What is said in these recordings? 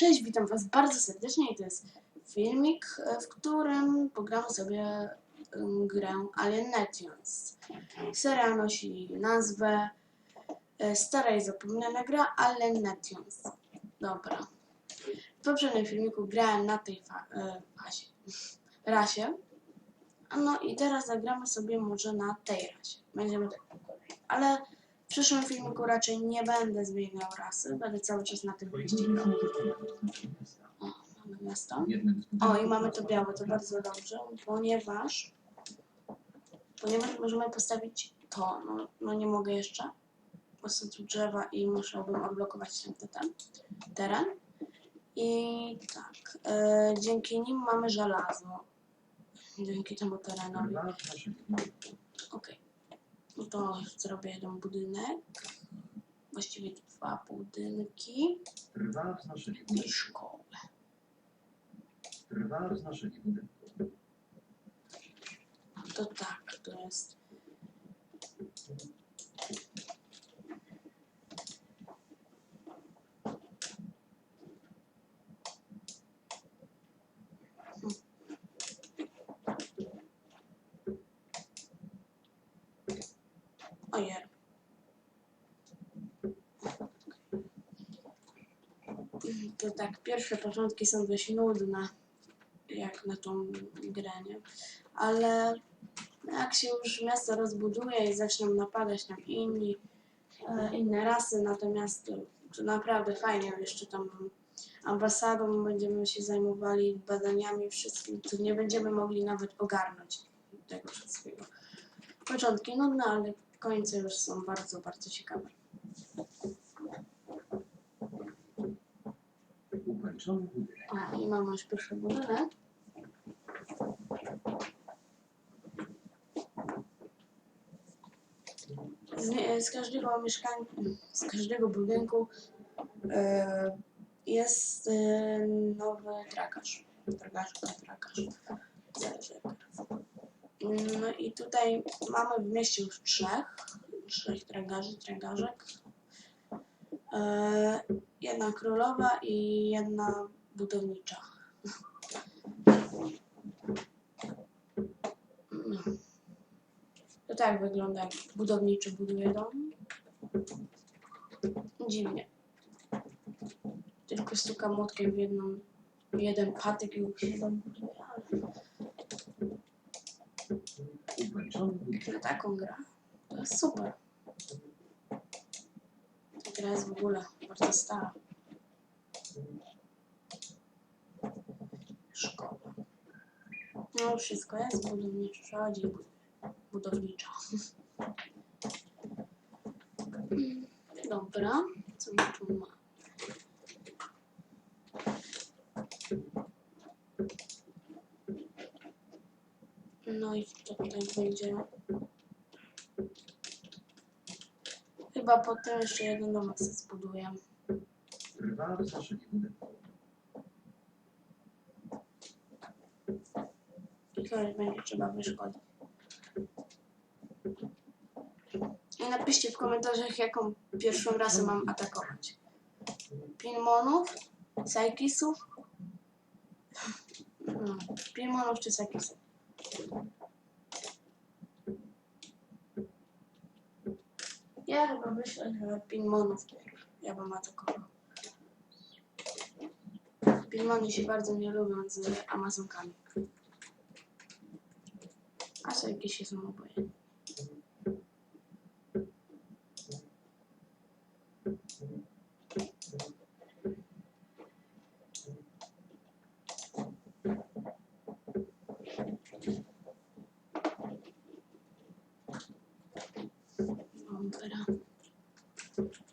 Cześć, witam Was bardzo serdecznie i to jest filmik, e, w którym pogramy sobie grę Alien Nations. Seria nosi nazwę e, Stara i zapomniana gra Alien Nations. Dobra. W poprzednim filmiku grałem na tej fa- e, fazie, rasie. No i teraz zagramy sobie może na tej rasie. Będziemy tak. Ale w przyszłym filmiku raczej nie będę zmieniał rasy, będę cały czas na tym wyścigał. O, mamy miasto. O, i mamy to białe, to bardzo dobrze, ponieważ ponieważ możemy postawić to, no, no nie mogę jeszcze, bo są tu drzewa i musiałbym odblokować ten, ten teren. I tak, e, dzięki nim mamy żelazo. Dzięki temu terenowi. Okej. No to zrobię jeden budynek. Właściwie dwa budynki Trwa wznoszenie i budynku. szkołę. Wznoszenie budynku. To tak, to jest. To tak, pierwsze początki są dość nudne, jak na tą grę, nie? Ale jak się już miasto rozbuduje i zaczną napadać tam inni, e, inne rasy, natomiast to, to naprawdę fajnie, jeszcze tam ambasadą będziemy się zajmowali badaniami wszystkim, to nie będziemy mogli nawet ogarnąć tego wszystkiego. Początki nudne, ale końce już są bardzo, bardzo ciekawe. O, i mamy już pierwszy budynek. Z, nie- z każdego mieszkania, z każdego budynku e, jest e, nowy trakarz. Trakarz, trakarz. Zależy jak. No i tutaj mamy w mieście już trzech, trzech tragarzy, tragarzek. E, jedna królowa i jedna budownicza. To tak wygląda, jak budowniczy buduje dom. Dziwnie. Tylko stuka młotkiem w jedną, jeden patyk i już się dom buduje, ale na taką grę to jest super. Gra jest w ogóle bardzo stara. Szkoła. No wszystko jest budownicza, dziękuję. Budownicza. Dobra, co my tu ma? No i co tutaj będzie? Chyba potem jeszcze jeden domek zbuduję. I kogoś będzie trzeba wyszkolić. I napiszcie w komentarzach, jaką pierwszą rasę mam atakować. Pinmonów? Sajkisów? No, Pinmonów czy Sajkisów? Ja chyba myślę, że Pinmonów. Ja bym atakował. Pinmony się bardzo nie lubią z Amazonkami. A Sajkisi są obojętne. Dobra.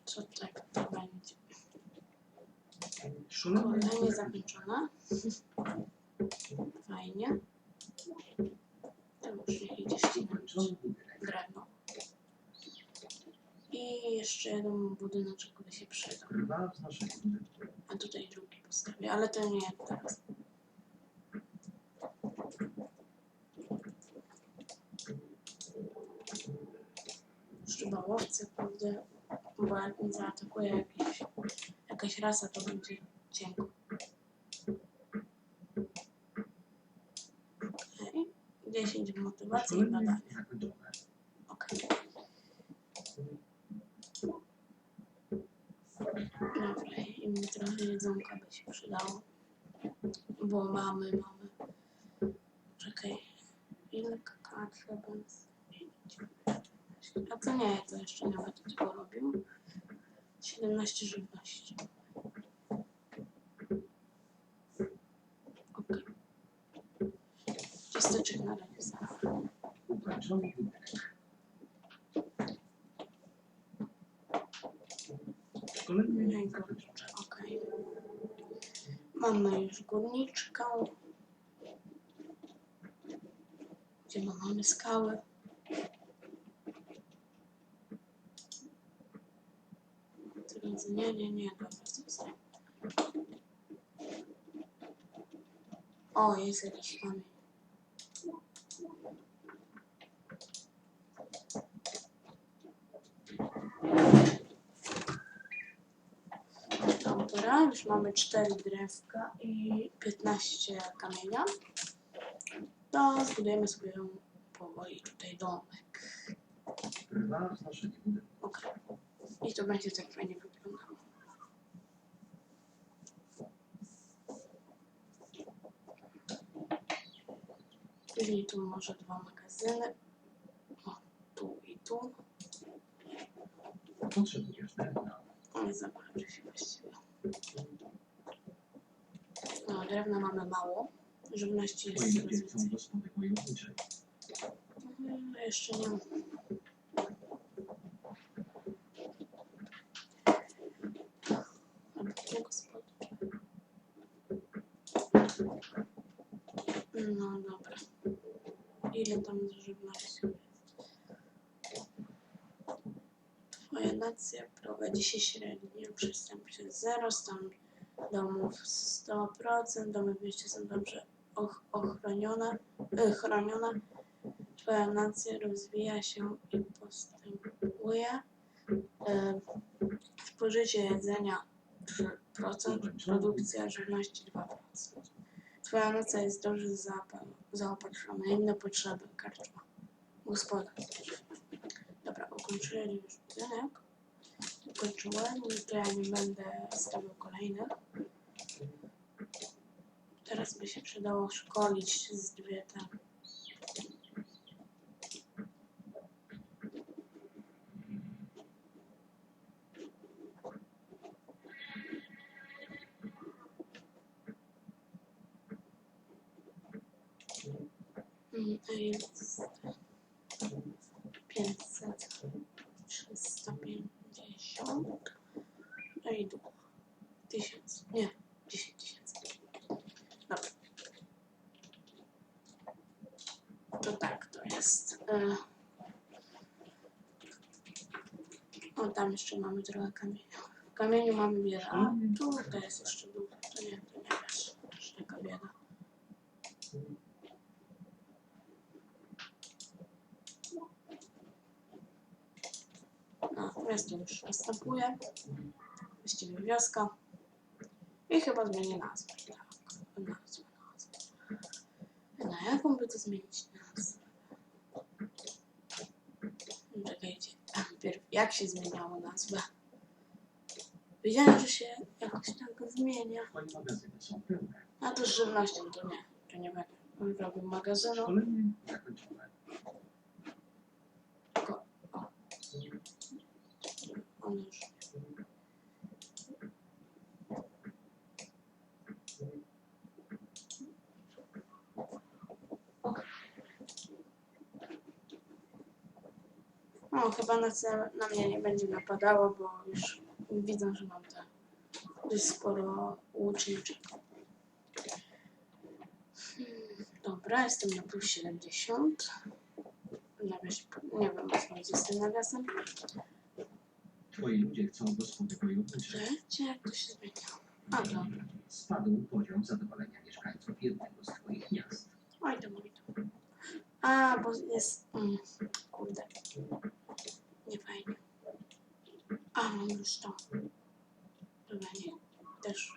Co tak to będzie? Szkolenie Kolejnie zakończone. Fajnie. To już niech idzie ścinać drewno. I jeszcze jeden budyneczek, który się przyda. A tutaj drugi postawię, ale to nie teraz. Szybałowce, kurde, bo jak mnie zaatakuje jakiś, jakaś rasa, to będzie życie. Okay. 10 motywacji i badania. Okay. Dobra, i mi trochę jedzonka by się przydało. Bo mamy, mamy. Czekaj. Ile kaka trzeba zmienić? A co nie, to jeszcze nawet tego robił. 17 żywności. Okej. Mamy już górniczkę. Gdzie my mamy skały? Drodzy, nie, nie, nie, dobra, zostań. O, jest jakiś kamień. Dobra, już mamy 4 drewka i 15 kamienia. To zbudujemy sobie powoli tutaj domek. Okej. I to będzie tak fajnie wyglądało. Później tu może dwa magazyny. O, tu i tu. Potrzebujesz drewna. Nie zobaczy się właściwie. No, drewna mamy mało. Żywności jest coraz chcą więcej. gospody wojowniczej. Mhm, Jeszcze nie. Nie gospody. No dobra. Ile tam żywności jest? Twoja nacja prowadzi się średnio. Przestępczość 0, stan domów 100%, domy w mieście są dobrze och- ochronione, y, chronione. Twoja nacja rozwija się i postępuje. E, Spożycie jedzenia 3%, produkcja żywności 2%. Twoja nacja jest dobrze zaopa- zaopatrzona. Inne potrzeby, karczma, gospodarstwo. Dobra, ukończyłem już budynek. Ukończyłem, to ja nie będę stawiał kolejnych. Teraz by się przydało szkolić z dwie te. Mm, a jest jeszcze mamy trochę kamienia. W kamieniu mamy biedę, a tu to jest jeszcze dół. To nie, to nie jest aż taka bieda. No, miasto już następuje. Właściwie wioska. I chyba zmienię nazwę. Tak, nazwę, nazwę. Na jaką by to zmienić jak się zmieniało nazwę? Wiedziałem, że się jakoś tak zmienia. A to z żywnością to nie. To nie będę robił magazynu. Szkolenie zakończone. On już. No, chyba na, ce- na mnie nie będzie napadało, bo już widzę, że mam te dość sporo łuczniczek. Hmm, Dobra, jestem na plus 70. Nawias, nie wiem, co będzie z tym nawiasem. Twoi ludzie chcą gospody wojowniczej. Wiecie, jak to się zmienia? A, dobra. Spadł poziom zadowolenia mieszkańców jednego z twoich miast. Oj oj tam. A, bo jest... Mm, kurde. Nie fajnie. A, mam już to. Dobra, nie. Też.